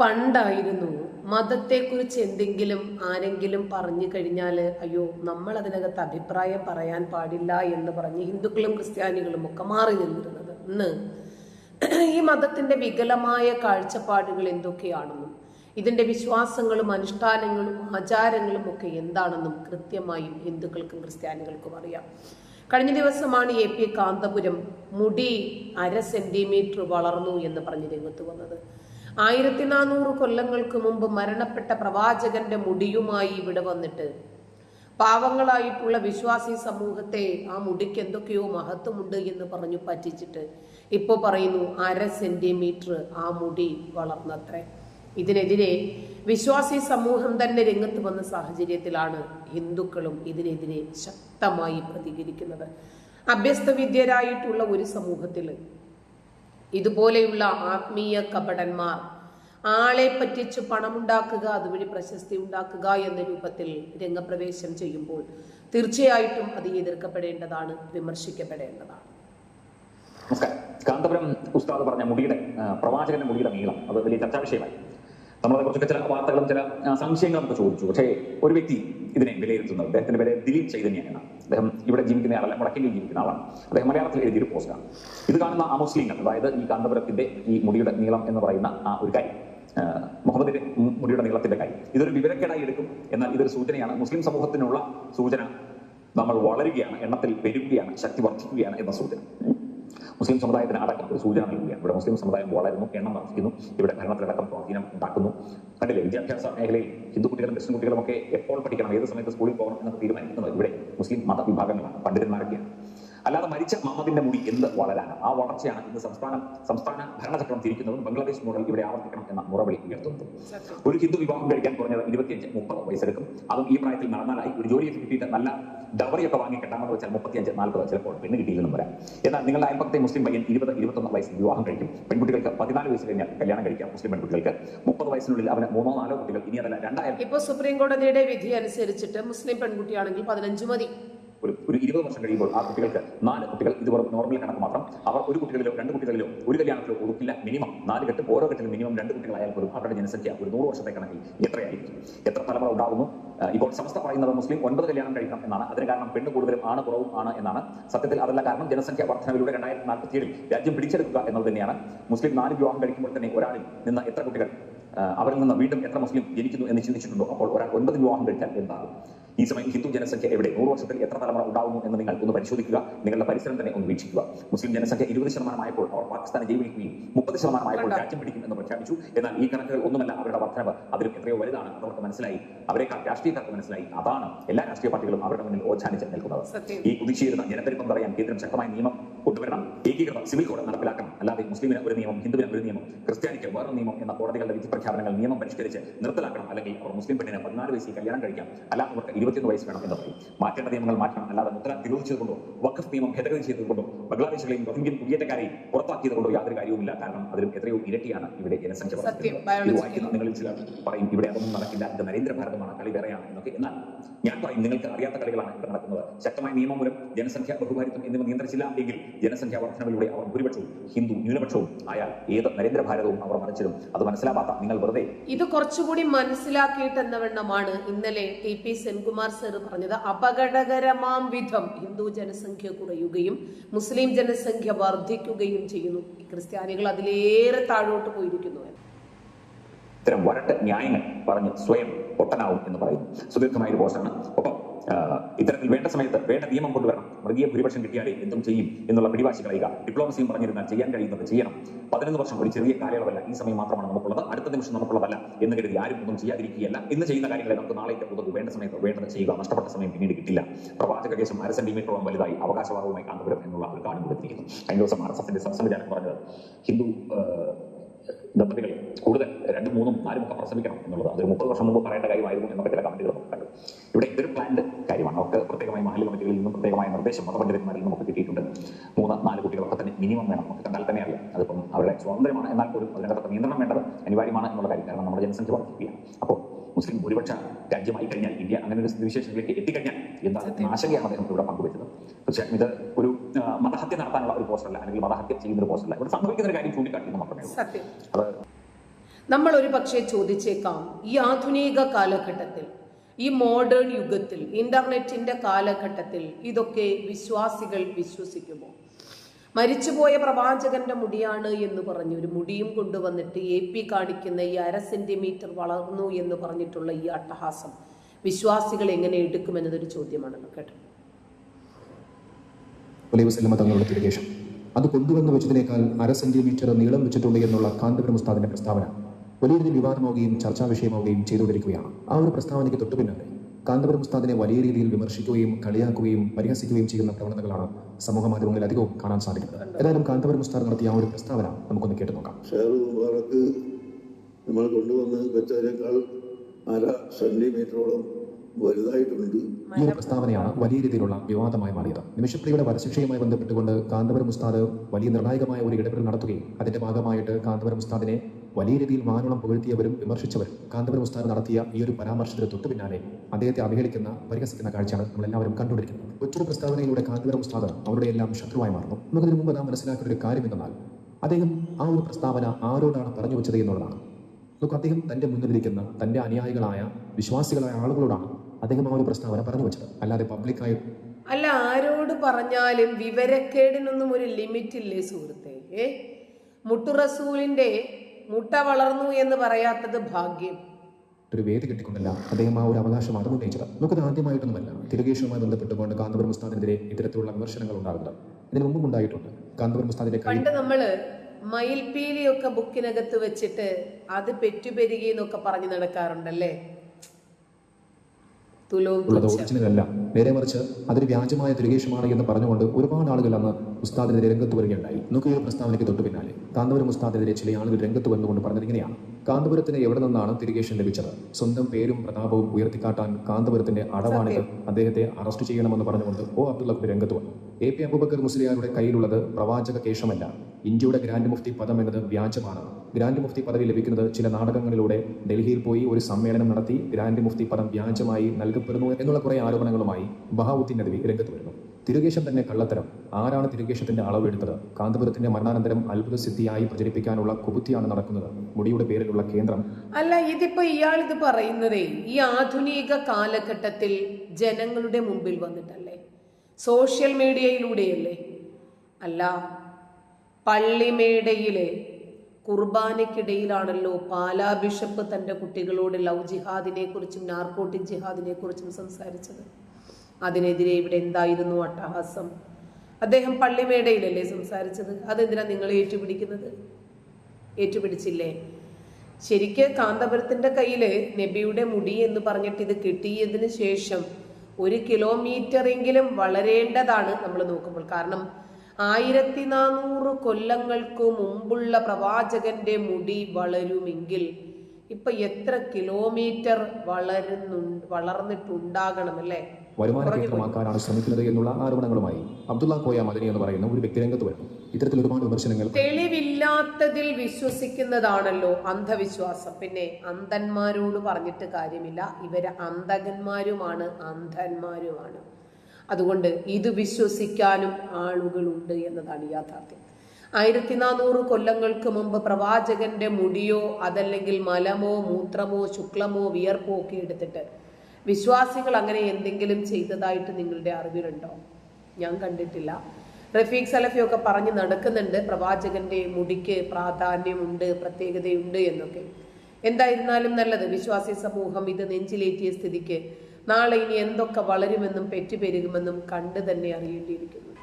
പണ്ടായിരുന്നു. മതത്തെക്കുറിച്ച് എന്തെങ്കിലും ആരെങ്കിലും പറഞ്ഞു കഴിഞ്ഞാൽ അയ്യോ നമ്മൾ അതിനകത്ത് അഭിപ്രായം പറയാൻ പാടില്ല എന്ന് പറഞ്ഞ് ഹിന്ദുക്കളും ക്രിസ്ത്യാനികളും ഒക്കെ മാറി നിന്നിരുന്നത്. ഇന്ന് ഈ മതത്തിന്റെ വികലമായ കാഴ്ചപ്പാടുകൾ എന്തൊക്കെയാണെന്നും ഇതിന്റെ വിശ്വാസങ്ങളും അനുഷ്ഠാനങ്ങളും ആചാരങ്ങളും ഒക്കെ എന്താണെന്നും കൃത്യമായും ഹിന്ദുക്കൾക്കും ക്രിസ്ത്യാനികൾക്കും അറിയാം. കഴിഞ്ഞ ദിവസമാണ് എ പി കാന്തപുരം മുടി അര സെന്റിമീറ്റർ വളർന്നു എന്ന് പറഞ്ഞ് രംഗത്ത് വന്നത്. ആയിരത്തി നാനൂറ് കൊല്ലങ്ങൾക്ക് മുമ്പ് മരണപ്പെട്ട പ്രവാചകന്റെ മുടിയുമായി ഇവിടെ വന്നിട്ട് പാവങ്ങളായിട്ടുള്ള വിശ്വാസി സമൂഹത്തെ ആ മുടിക്ക് എന്തൊക്കെയോ മഹത്വമുണ്ട് എന്ന് പറഞ്ഞു പറ്റിച്ചിട്ട് ഇപ്പോൾ പറയുന്നു അര സെന്റിമീറ്റർ ആ മുടി വളർന്നത്രേ. ഇതിനെതിരെ വിശ്വാസി സമൂഹം തന്നെ രംഗത്ത് വന്ന സാഹചര്യത്തിലാണ് ഹിന്ദുക്കളും ഇതിനെതിരെ ശക്തമായി പ്രതികരിക്കുന്നത്. അഭ്യസ്തവിദ്യരായിട്ടുള്ള ഒരു സമൂഹത്തിൽ ഇതുപോലെയുള്ള ആത്മീയ കപടന്മാർ. ആളെ പറ്റിച്ച് പണമുണ്ടാക്കുക അതുവഴി പ്രശസ്തി ഉണ്ടാക്കുക എന്ന രൂപത്തിൽ രംഗപ്രവേശം ചെയ്യുമ്പോൾ തീർച്ചയായിട്ടും അത് എതിർക്കപ്പെടേണ്ടതാണ് വിമർശിക്കപ്പെടേണ്ടതാണ്. നമസ്കാരം. കാന്തപുരം ഉസ്താദ് പറഞ്ഞ മുടിയുടെ പ്രവാചകന്റെ മുടിയുടെ നീളം അത് വലിയ ചർച്ചാ വിഷയമായി നമ്മളെ കുറിച്ചൊക്കെ ചില വാർത്തകളും ചില സംശയങ്ങളും നമുക്ക് ചോദിച്ചു. പക്ഷേ ഒരു വ്യക്തി ഇതിനെ വിലയിരുത്തുന്നത് അദ്ദേഹത്തിന്റെ പേര് ദിലീപ് ചൈതന്യാണ് അദ്ദേഹം ഇവിടെ ജീവിക്കുന്ന ആളല്ല വടക്കേണ്ടിൽ ജീവിക്കുന്ന ആളാണ്. അദ്ദേഹം മലയാളത്തിൽ എഴുതിയൊരു പോസ്റ്റാണ് ഇത് കാണുന്ന ആ മുസ്ലിങ്ങൾ അതായത് ഈ കാന്തപുരത്തിന്റെ ഈ മുടിയുടെ നീളം എന്ന് പറയുന്ന ആ ഒരു കാര്യം മുഹമ്മദിന്റെ മുടിയുടെ നീളത്തിന്റെ കാര്യം. ഇതൊരു വിവരക്കേടായി എടുക്കും. എന്നാൽ ഇതൊരു സൂചനയാണ്. മുസ്ലിം സമൂഹത്തിനുള്ള സൂചന നമ്മൾ വളരുകയാണ് എണ്ണത്തിൽ പെരുകുകയാണ് ശക്തി വർദ്ധിക്കുകയാണ് എന്ന സൂചന. മുസ്ലിം സമുദായത്തിന് അടക്കം ഒരു സൂചന നൽകുകയാണ്. ഇവിടെ മുസ്ലിം സമുദായം വളരുന്നു എണ്ണം വർദ്ധിക്കുന്നു ഇവിടെ ഭരണത്തിലടക്കം സ്വാധീനം ഉണ്ടാക്കുന്നു. കണ്ടില്ലേ വിദ്യാഭ്യാസ മേഖലയിൽ ഹിന്ദു കുട്ടികളും ക്രിസ്ത്യൻ കുട്ടികളും ഒക്കെ എപ്പോൾ പഠിക്കണം ഏത് സമയത്ത് സ്കൂളിൽ പോകണം എന്നൊക്കെ തീരുമാനിക്കുന്നത് ഇവിടെ മുസ്ലിം മതവിഭാഗങ്ങളാണ് പണ്ഡിതന്മാരൊക്കെയാണ്. അല്ലാതെ മരിച്ച മുഹമ്മദിന്റെ മുടി എന്ത് വളരാണ് ആ വളർച്ചയാണ് ഇന്ന് സംസ്ഥാനം സംസ്ഥാന ഭരണചക്രം തിരിക്കുന്നതും ബംഗ്ലാദേശ് മോഡൽ ഇവിടെ ആവർത്തിക്കണം എന്ന മുറവിളി ഉയർത്തുന്നത്. ഒരു ഹിന്ദു വിവാഹം കഴിക്കാൻ കുറഞ്ഞത് ഇരുപത്തിയഞ്ച് മുപ്പത് വയസ്സെടുക്കും. അതും ഈ പ്രായത്തിൽ നടന്നാലായി ഒരു ജോലിയൊക്കെ കിട്ടിയിട്ട് നല്ല ഡവറിയൊക്കെ വാങ്ങി കെട്ടാമെന്ന് വെച്ചാൽ മുപ്പത്തിയഞ്ച് നാൽപ്പത് ചിലപ്പോൾ പെണ്ണ് കിട്ടിയില്ലെന്നും വരാം എന്നാൽ നിങ്ങളുടെ അയൽപ്പക്കത്തെ മുസ്ലിം പയ്യൻ ഇരുപത് ഇരുപത്തൊന്ന് വയസ്സിൽ വിവാഹം കഴിക്കും. പെൺകുട്ടികൾക്ക് പതിനാല് വയസ്സ് കഴിഞ്ഞാൽ കല്യാണം കഴിക്കാം മുസ്ലിം പെൺകുട്ടികൾക്ക്. മുപ്പത് വയസ്സിനുള്ളിൽ അവന് മൂന്നോ നാലോ കുട്ടികൾ ഇനി അതല്ല രണ്ടായിരം ഇപ്പോൾ സുപ്രീം കോടതിയുടെ വിധി അനുസരിച്ചിട്ട് മുസ്ലിം പെൺകുട്ടിയാണെങ്കിൽ പതിനഞ്ച് മതി. ഒരു ഒരു ഇരുപത് വർഷം കഴിയുമ്പോൾ ആ കുട്ടികൾക്ക് നാല് കുട്ടികൾ ഇത് നോർമൽ കണക്ക് മാത്രം. അവർ ഒരു കുട്ടികളിലോ രണ്ട് കുട്ടികളിലോ ഒരു കല്യാണത്തിലോ കൊടുക്കില്ല. മിനിമം നാല് കെട്ട്. ഓരോ കെട്ടിലും മിനിമം രണ്ട് കുട്ടികളായാൽ പോലും അവരുടെ ജനസംഖ്യ ഒരു നൂറ് വർഷത്തെ കണക്കിൽ എത്രയായിരിക്കും? എത്ര തലമുറ ഉണ്ടാകുന്നു ഇപ്പോൾ സമസ്ത പറയുന്നത് മുസ്ലിം ഒൻപത് കല്യാണം കഴിക്കണം എന്നാണ്. അതിന് കാരണം പെണ്ണ് കൂടുതലും ആണ് കുറവും ആണ് എന്നാണ്. സത്യത്തിൽ അതല്ല കാരണം ജനസംഖ്യ വർധനവിലൂടെ രണ്ടായിരത്തി നാൽപ്പത്തിയേഴിൽ രാജ്യം പിടിച്ചെടുക്കുക എന്നത് തന്നെയാണ്. മുസ്ലിം നാല് വിവാഹം കഴിക്കുമ്പോൾ തന്നെ ഒരാളിൽ നിന്ന് എത്ര കുട്ടികൾ അവരിൽ നിന്ന് വീണ്ടും എത്ര മുസ്ലിം ജനിക്കുന്നു എന്ന് ചിന്തിച്ചിട്ടുണ്ടോ? അപ്പോൾ ഒരാൾ ഒൻപത് വിവാഹം കഴിച്ചാൽ എന്താകും? ഈ സമയം ഹിന്ദു ജനസംഖ്യ എവിടെ? നൂറ് വർഷത്തിൽ എത്ര തലമുറ ഉണ്ടാകുന്നു എന്ന് നിങ്ങൾ ഒന്ന് പരിശോധിക്കുക. നിങ്ങളുടെ പരിസരം തന്നെ ഒന്ന് വീക്ഷിക്കുക. മുസ്ലിം ജനസംഖ്യ ഇരുപത് ശതമാനമായപ്പോൾ അവർ പാകിസ്ഥാനെ ജൈവിക്കുകയും മുപ്പത് ശതമാനമായപ്പോൾ രാജ്യം പിടിക്കും എന്ന് പ്രഖ്യാപിച്ചു. എന്നാൽ ഈ കണക്കുകൾ ഒന്നുമല്ല അവരുടെ വർധനവ് അതിലും എത്രയോ വലുതാണ് അവർക്ക് മനസ്സിലായി. അവരെക്കാൾ രാഷ്ട്രീയക്കാർക്ക് മനസ്സിലായി. അതാണ് എല്ലാ രാഷ്ട്രീയ പാർട്ടികളും അവരുടെ മുന്നിൽ ഓച്ചാനിച്ച് നിൽക്കുന്നത്. ഈ കുതിച്ചുയരുന്ന ജനപരിപ്പം പറയാൻ കേന്ദ്രം ശക്തമായ നിയമം കൊണ്ടുവരണം. ഏകീകൃത സിവിൽ കോഡ് നടപ്പിലാക്കണം. അല്ലാതെ മുസ്ലിമിന് ഒരു നിയമം ഹിന്ദുവിന് ഒരു നിയമം ക്രിസ്ത്യാനിക്ക് വേറെ നിയമം എന്ന കോടതികളുടെ വിധി പ്രഖ്യാപനങ്ങൾ നിയമം പരിഷ്കരിച്ച് നിർത്തലാക്കണം. അല്ലെങ്കിൽ അവർ മുസ്ലിം പെണ്ണിന് പതിനാല് വയസ്സിൽ കല്യാണം കഴിക്കാം. അല്ലാത്തവർക്ക് ഇരുപത്തിയൊന്ന് വയസ്സ് വേണം എന്ന് പറയും. മാറ്റേണ്ട നിയമങ്ങൾ മാറ്റണം. അല്ലാതെ മുദ്ര നിരോധിച്ചതുകൊണ്ടോ വഖഫ് നിയമം ഭേദഗതി ചെയ്തതുകൊണ്ടോ ബംഗ്ലാദേശുകളെയും റോഹിംഗ്യൻ കുടിയേറ്റക്കാരെയും പുറത്താക്കിയതുകൊണ്ടോ യാതൊരു കാര്യവുമില്ല കാരണം അതിലും എത്രയോ ഇരട്ടിയാണ് ഇവിടെ ജനസംഖ്യ വായിക്കുന്ന നിങ്ങളിൽ ചിലർ പറയും ഇവിടെ അതൊന്നും നടക്കില്ല. ഇത് നരേന്ദ്ര ഭാരതമാണ് കളി വേറെയാണ്. എന്നൊക്കെ. എന്നാൽ ഞാൻ പറയും നിങ്ങൾക്ക് അറിയാത്ത കളികളാണ് ഇവിടെ നടക്കുന്നത്. ശക്തമായ നിയമം മൂലം ജനസംഖ്യ ബഹുഭാരിത്വം എന്നിവ നിയന്ത്രിച്ചില്ല എങ്കിൽ ജനസംഖ്യാ വർധനവിലൂടെ അവർ ഭൂരിപക്ഷവും ഹിന്ദു ന്യൂനപക്ഷവും ആയാൽ ഏത് നരേന്ദ്ര ഭാരതവും അവർ മറിച്ചിടും. അത് മനസ്സിലാവാത്ത നിങ്ങൾ വെറുതെ ഇത് കുറച്ചുകൂടി മനസ്സിലാക്കിയിട്ട് എന്ന ഇന്നലെ ടി പി സെൻകുമാർ സർ പറഞ്ഞത്. അപകടകരമാം വിധം ഹിന്ദു ജനസംഖ്യ കുറയുകയും മുസ്ലിം ജനസംഖ്യ വർദ്ധിക്കുകയും ചെയ്യുന്നു. ക്രിസ്ത്യാനികൾ അതിലേറെ താഴോട്ട് പോയിരിക്കുന്നു. ഇത്തരം വരട്ട് ന്യായങ്ങൾ പറഞ്ഞ് സ്വയം പൊട്ടനാവും എന്ന് പറയുന്നു. സുദീർഘമായ ഒരു പോസ്റ്റാണ്. ഒപ്പം ഇത്തരത്തിൽ വേണ്ട സമയത്ത് വേണ്ട നിയമം കൊണ്ടുവരണം. മൃഗീയ ഭൂരിപക്ഷം കിട്ടിയാലേ എന്തും ചെയ്യും എന്നുള്ള പിടിവാശി കളയുക. ഡിപ്ലോമസിയും പറഞ്ഞിരുന്നാൽ ചെയ്യാൻ കഴിയുന്നത് ചെയ്യണം. പതിനൊന്ന് വർഷം ഒരു ചെറിയ കാലയളവല്ല. ഈ സമയം മാത്രമാണ് നമുക്കുള്ളത്. അടുത്ത നിമിഷം നമുക്കുള്ളതല്ല എന്ന് കരുതി ആരും ഒന്നും ചെയ്യാതിരിക്കുകയല്ല. ഇന്ന് ചെയ്യുന്ന കാര്യങ്ങളെ നമുക്ക് നാളേക്ക് ഉതകു വേണ്ട സമയത്ത് വേണ്ടത് ചെയ്യുക. നഷ്ടപ്പെട്ട സമയം പിന്നീട് കിട്ടില്ല. പ്രവാചക കേസും അര സെന്റിമീറ്ററോളം വലുതായി അവകാശവാദവുമായി കാന്തപുരം എന്നുള്ള ഒരു കാർഡ് കൊടുത്തിരിക്കുന്നു കഴിഞ്ഞ ദിവസം ആർ എസ് എഫിന്റെ സംസ്ഥാന പറഞ്ഞത് ഹിന്ദു ദമ്പതികൾ കൂടുതൽ രണ്ടും മൂന്നും നാലും ഒക്കെ പ്രസവിക്കണം എന്നുള്ളത്. അതൊരു മുപ്പത് വർഷം മുമ്പ് പറയേണ്ട കാര്യമായിരുന്നു എന്നൊക്കെ ചില കമന്റുകൾ കണ്ടു. ഇവിടെ ഇതൊരു പ്രത്യേകമായി മഹല്ല് കമ്മിറ്റികളിൽ നിന്നും പ്രത്യേകമായ നിർദ്ദേശം മതപണ്ഡിതന്മാരിൽ നിന്നും ഒക്കെ കിട്ടിയിട്ടുണ്ട്. മൂന്ന് നാല് കുട്ടികളൊക്കെ തന്നെ മിനിമം വേണം. നമുക്ക് കണ്ടാൽ തന്നെ അറിയാം. അതിപ്പം അവരുടെ സ്വാതന്ത്ര്യമാണ് എന്നാൽ പോലും അതിനകത്ത് നിയന്ത്രണം വേണ്ടത് അനിവാര്യമാണ് എന്നുള്ള കാര്യം. കാരണം നമ്മുടെ ജനസംഖ്യ വർദ്ധിക്കുകയാണ്. അപ്പോൾ മുസ്ലിം ഭൂരിപക്ഷ രാജ്യമായി കഴിഞ്ഞാൽ ഇന്ത്യ അങ്ങനെ ഒരു സ്ഥിതിവിശേഷങ്ങളിലേക്ക് എത്തിക്കഴിഞ്ഞാൽ എന്താ ആശങ്കയാണ് അദ്ദേഹം ഇവിടെ പങ്കുവച്ചത്. പക്ഷേ ഇത് ഒരു മതഹത്യ നടത്താനുള്ള ഒരു പോസ്റ്റല്ല അല്ലെങ്കിൽ മതഹത്യ ചെയ്യുന്ന ഒരു പോസ്റ്റല്ല ഇവിടെ സംഭവിക്കുന്ന ഒരു കാര്യം ചൂണ്ടിക്കാട്ടി മാത്രമേ അത് നമ്മൾ ഒരു പക്ഷേ ചോദിച്ചേക്കാം. ഈ ആധുനിക കാലഘട്ടത്തിൽ ഈ മോഡേൺ യുഗത്തിൽ ഇന്റർനെറ്റിന്റെ കാലഘട്ടത്തിൽ ഇതൊക്കെ വിശ്വാസികൾ വിശ്വസിക്കുമോ? മരിച്ചുപോയ പ്രവാചകന്റെ മുടിയാണ് എന്ന് പറഞ്ഞു ഒരു മുടിയും കൊണ്ടുവന്നിട്ട് എ പി കാണിക്കുന്ന ഈ അര സെന്റിമീറ്റർ വളർന്നു എന്ന് പറഞ്ഞിട്ടുള്ള ഈ അട്ടഹാസം വിശ്വാസികൾ എങ്ങനെ എടുക്കുമെന്നതൊരു ചോദ്യമാണല്ലോ കേട്ടോ. അത് കൊണ്ടുവന്ന് വെച്ചതിനേക്കാൾ അര സെന്റിമീറ്റർ നീളം വെച്ചിട്ടുണ്ട് എന്നുള്ള കാന്തപുരം ഉസ്താദിന്റെ പ്രസ്താവന. വലിയ രീതിയിൽ വിവാദമാവുകയും ചർച്ചാ വിഷയമാവുകയും ചെയ്തുകൊണ്ടിരിക്കുകയാണ്. ആ ഒരു പ്രസ്താവനയ്ക്ക് തൊട്ടു പിന്നാലെ കാന്തപുരം ഉസ്താദിനെ വലിയ രീതിയിൽ വിമർശിക്കുകയും കളിയാക്കുകയും പരിഹസിക്കുകയും ചെയ്യുന്ന പ്രവണതകളാണ് സമൂഹ മാധ്യമങ്ങളിൽ അധികവും കാണാൻ സാധിക്കുന്നത്. ഏതായാലും കാന്തപുരം ഉസ്താദ് നടത്തിയ ആ ഒരു പ്രസ്താവന നമുക്കൊന്ന് കേട്ടു നോക്കാം. നമ്മൾ കൊണ്ടുവന്ന് വെച്ചതിനേക്കാൾ അര സെന്റിമീറ്ററോളം വലുതായിട്ടുണ്ട്. ഈ ഒരു പ്രസ്താവനയാണ് വലിയ രീതിയിലുള്ള വിവാദമായി മാറിയത്. നിമിഷപ്രിയയുടെ വധശിക്ഷയുമായി ബന്ധപ്പെട്ടുകൊണ്ട് കാന്തപുരം ഉസ്താദ് വലിയ നിർണായകമായ ഒരു ഇടപെടൽ നടത്തുകയും അതിന്റെ ഭാഗമായിട്ട് കാന്തപുരം ഉസ്താദിനെ വലിയ രീതിയിൽ വാനോളം പുകഴ്ത്തിയവരും വിമർശിച്ചവരും കാന്തപുരം ഉസ്താദ് നടത്തിയ ഈ ഒരു പരാമർശത്തിന് തൊട്ടു പിന്നാലെ അദ്ദേഹത്തെ അവഹേളിക്കുന്ന പരിഹസിക്കുന്ന കാഴ്ചയാണ് നമ്മൾ എല്ലാവരും കണ്ടുകൊണ്ടിരിക്കുന്നത്. ഒറ്റൊരു പ്രസ്താവനയിലൂടെ കാന്തപുരം ഉസ്താദ് അവരുടെ എല്ലാം ശത്രുവായി മാറുന്നു. നമുക്കതിന് മുമ്പ് നാം മനസ്സിലാക്കുന്ന ഒരു കാര്യം എന്തെന്നാൽ അദ്ദേഹം ആ ഒരു പ്രസ്താവന ആരോടാണ് പറഞ്ഞു വെച്ചത് എന്നുള്ളതാണ്. നമുക്ക് അദ്ദേഹം തന്റെ മുന്നിലിരിക്കുന്ന തന്റെ അനുയായികളായ വിശ്വാസികളായ ആളുകളോടാണ് അദ്ദേഹം ആ ഒരു പ്രസ്താവന പറഞ്ഞു വെച്ചത്. അല്ലാതെ പബ്ലിക്കായി അല്ല ആരോട് പറഞ്ഞാലും വിവരക്കേടിനൊന്നും ഒരു ലിമിറ്റ് ഇല്ലേ സുഹൃത്തെ മുട്ടുറസൂലിന്റെ മുട്ട വളർന്നു എന്ന് പറയാത്തത് ഭാഗ്യം. ഒരു വേദി കിട്ടിക്കൊണ്ടല്ല. അദ്ദേഹം ആ ഒരു അവകാശമാണ് ഉന്നയിച്ചത്. നമുക്കത് ആദ്യമായിട്ടൊന്നുമല്ല. തിരുകേശവുമായി ബന്ധപ്പെട്ടുകൊണ്ട് കാന്തപുരം ഉസ്താദിനെതിരെ ഇത്തരത്തിലുള്ള വിമർശനങ്ങൾ ഉണ്ടാകുന്നത്. ഇതിനു മുമ്പും ഉണ്ടായിട്ടുണ്ട്. കാന്തപുരം ഉസ്താദിന്റെ പണ്ട് നമ്മൾ മയിൽപീലിയൊക്കെ ബുക്കിനകത്ത് വെച്ചിട്ട് അത് പെറ്റുപെരുകി എന്നൊക്കെ പറഞ്ഞു നടക്കാറുണ്ടല്ലേ? തുലോം നേരെ മറിച്ച് അതൊരു വ്യാജമായ തിരുകേശമാണ് എന്ന് പറഞ്ഞുകൊണ്ട് ഒരുപാട് ആളുകൾ അന്ന് ഉസ്താദിനെതിരെ രംഗത്ത് വരികയുണ്ടായി. നമുക്ക് ഈ ഒരു പ്രസ്താവനയ്ക്ക് തൊട്ടു പിന്നാലെ. കാന്തപുരം ഉസ്താദിനെതിരെ ചില ആളുകൾ രംഗത്ത് വന്നുകൊണ്ട് പറഞ്ഞത് ഇങ്ങനെയാണ് കാന്തപുരത്തിന് എവിടെ നിന്നാണ് തിരികേഷൻ ലഭിച്ചത്? സ്വന്തം പേരും പ്രതാപവും ഉയർത്തിക്കാട്ടാൻ കാന്തപുരത്തിന്റെ അടവാണിത് അദ്ദേഹത്തെ അറസ്റ്റ് ചെയ്യണമെന്ന് പറഞ്ഞുകൊണ്ട് ഓ അബ്ദുള്ള രംഗത്ത് വന്നു. എ പി അബൂബക്കർ മുസ്ലിയാരുടെ കയ്യിലുള്ളത് പ്രവാചക കേശമല്ല. ഇന്ത്യയുടെ ഗ്രാൻഡ് മുഫ്തി പദം എന്നത് വ്യാജമാണ്. ഗ്രാൻഡ് മുഫ്തി പദവി ലഭിക്കുന്നത് ചില നാടകങ്ങളിലൂടെ ഡൽഹിയിൽ പോയി ഒരു സമ്മേളനം നടത്തി ഗ്രാൻഡ് മുഫ്തി പദം വ്യാജമായി നൽകപ്പെടുന്നു എന്നുള്ള കുറെ ആരോപണങ്ങളുമായി ബഹാവുദ്ദീൻ നദവി രംഗത്ത് വരുന്നു. തിരുകേശം തന്നെ കള്ളത്തരം. ആരാണ് തിരുകേശത്തിന്റെ അളവെടുത്തത് കാന്തപുരത്തിന്റെ മരണാനന്തരം അത്ഭുത സിദ്ധിയായി പ്രചരിപ്പിക്കാനുള്ള കുബുദ്ധിയാണ് നടക്കുന്നത്. മുടിയുടെ പേരിലുള്ള കേന്ദ്രം അല്ല ഇതിപ്പോ ഇയാൾ ഇത് പറയുന്നതേ ഈ ആധുനിക കാലഘട്ടത്തിൽ ജനങ്ങളുടെ മുമ്പിൽ വന്നിട്ടല്ലേ? സോഷ്യൽ മീഡിയയിലൂടെയല്ലേ? അല്ല പള്ളിമേടയിലെ കുർബാനയ്ക്കിടയിലാണല്ലോ പാലാ ബിഷപ്പ് തന്റെ കുട്ടികളോട് ലവ് ജിഹാദിനെ കുറിച്ചും നാർക്കോട്ടിക് ജിഹാദിനെ കുറിച്ചും സംസാരിച്ചത്. അതിനെതിരെ ഇവിടെ എന്തായിരുന്നു അട്ടഹാസം? അദ്ദേഹം പള്ളിമേടയിലല്ലേ സംസാരിച്ചത്? അതെന്തിനാ നിങ്ങൾ ഏറ്റുപിടിക്കുന്നത്? ഏറ്റുപിടിച്ചില്ലേ? ശരിക്ക് കാന്തപുരത്തിന്റെ കയ്യിൽ നബിയുടെ മുടി എന്ന് പറഞ്ഞിട്ട് ഇത് കിട്ടിയതിന് ശേഷം ഒരു കിലോമീറ്ററെങ്കിലും വളരേണ്ടതാണ് നമ്മൾ നോക്കുമ്പോൾ. കാരണം ആയിരത്തി നാനൂറ് കൊല്ലങ്ങൾക്ക് മുമ്പുള്ള പ്രവാചകന്റെ മുടി വളരുമെങ്കിൽ ഇപ്പൊ എത്ര കിലോമീറ്റർ വളരുന്നു വളർന്നിട്ടുണ്ടാകണം അല്ലേ? വരുമാന കേന്ദ്രമാക്കാനാണ് ശ്രമിക്കുന്നത് എന്നുള്ള ആരോപണങ്ങളുമായി അബ്ദുള്ള കോയ മദനി എന്ന് പറയുന്ന ഒരു വ്യക്തി രംഗത്ത് വരുന്നു. ഇത്തരത്തിൽ ഒരുപാട് വിമർശനങ്ങൾ തെളിവില്ലാത്തതിൽ വിശ്വസിക്കുന്നതാണല്ലോ അന്ധവിശ്വാസം. പിന്നെ അന്ധന്മാരോട് പറഞ്ഞിട്ട് കാര്യമില്ല. ഇവർ അന്ധകന്മാരുമാണ് അന്ധന്മാരുമാണ്. അതുകൊണ്ട് ഇത് വിശ്വസിക്കാനും ആളുകളുണ്ട് എന്നതാണ് യാഥാർത്ഥ്യം. ആയിരത്തി നാനൂറ് കൊല്ലങ്ങൾക്ക് മുമ്പ് പ്രവാചകന്റെ മുടിയോ അതല്ലെങ്കിൽ മലമോ മൂത്രമോ ശുക്ലമോ വിയർപ്പോ ഒക്കെ എടുത്തിട്ട് വിശ്വാസികൾ അങ്ങനെ എന്തെങ്കിലും ചെയ്തതായിട്ട് നിങ്ങളുടെ അറിവിലുണ്ടോ? ഞാൻ കണ്ടിട്ടില്ല. റഫീഖ് സലഫിയൊക്കെ പറഞ്ഞ് നടക്കുന്നുണ്ട്. പ്രവാചകന്റെ മുടിക്ക് പ്രാധാന്യമുണ്ട് പ്രത്യേകതയുണ്ട് എന്നൊക്കെ. എന്തായിരുന്നാലും നല്ലത്. വിശ്വാസി സമൂഹം ഇത് നെഞ്ചിലേറ്റിയ സ്ഥിതിക്ക് നാളെ ഇനി എന്തൊക്കെ വളരുമെന്നും പെറ്റുപെരുകുമെന്നും കണ്ടു തന്നെ അറിയേണ്ടിയിരിക്കുന്നു.